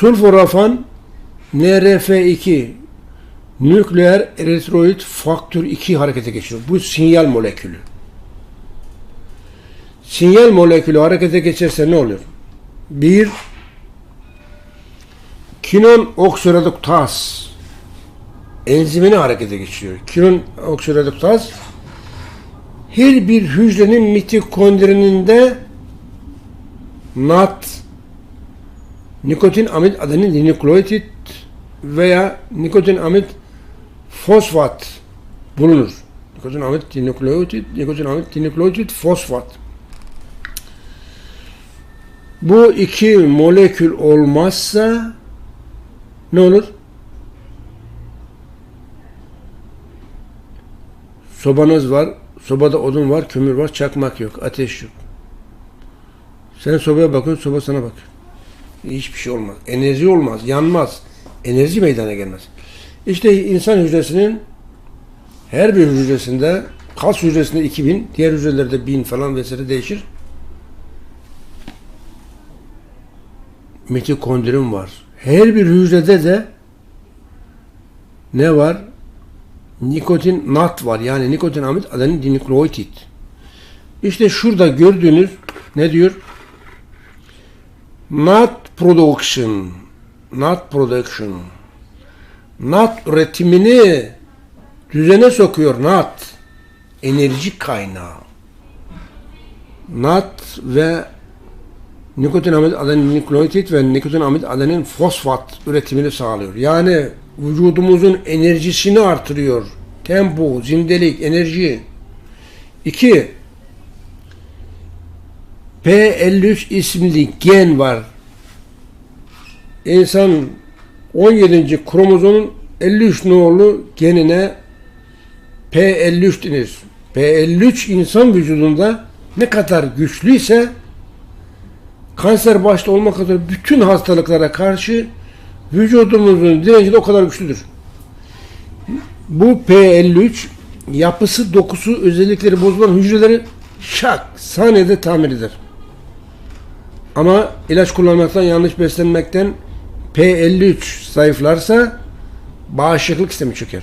Sulforafan NRF2 nükleer eritroid faktör 2 harekete geçiyor. Bu sinyal molekülü. Sinyal molekülü harekete geçerse ne olur? Bir kinon oksiradoktaz enzimini harekete geçiriyor. Kinon oksiradoktaz her bir hücrenin mitokondrininde NAT nikotin amid adenin dinükleotit veya nikotin amid fosfat bulunur. Nikotin amid dinükleotit, nikotin amid dinükleotit fosfat. Bu iki molekül olmazsa ne olur? Sobanız var, sobada odun var, kömür var, çakmak yok, ateş yok. Sen sobaya bakıyorsun, soba sana bakıyor. Hiçbir şey olmaz. Enerji olmaz, yanmaz. Enerji meydana gelmez. İşte insan hücresinin her bir hücresinde kas hücresinde 2000, diğer hücrelerde 1000 falan vesaire değişir. Mitokondrim var. Her bir hücrede de ne var? Nikotin NAT var. Yani nikotin amid adenin dinükleotit. İşte şurada gördüğünüz ne diyor? NAT production. NAT production. NAT üretimini düzene sokuyor NAT. Enerji kaynağı. NAT ve nikotin amid adenin nükleotit ve nikotin amid adenin fosfat üretimini sağlıyor. Yani vücudumuzun enerjisini artırıyor. Tempo, zindelik, enerji. 2. P53 isimli gen var. İnsan 17. kromozomun 53 nolu genine P53 denir. P53 insan vücudunda ne kadar güçlüyse kanser başta olmak üzere bütün hastalıklara karşı vücudumuzun direnci de o kadar güçlüdür. Bu P53 yapısı, dokusu, özellikleri bozulan hücreleri şak saniyede tamir eder. Ama ilaç kullanmaktan, yanlış beslenmekten P53 zayıflarsa bağışıklık sistemi çöker.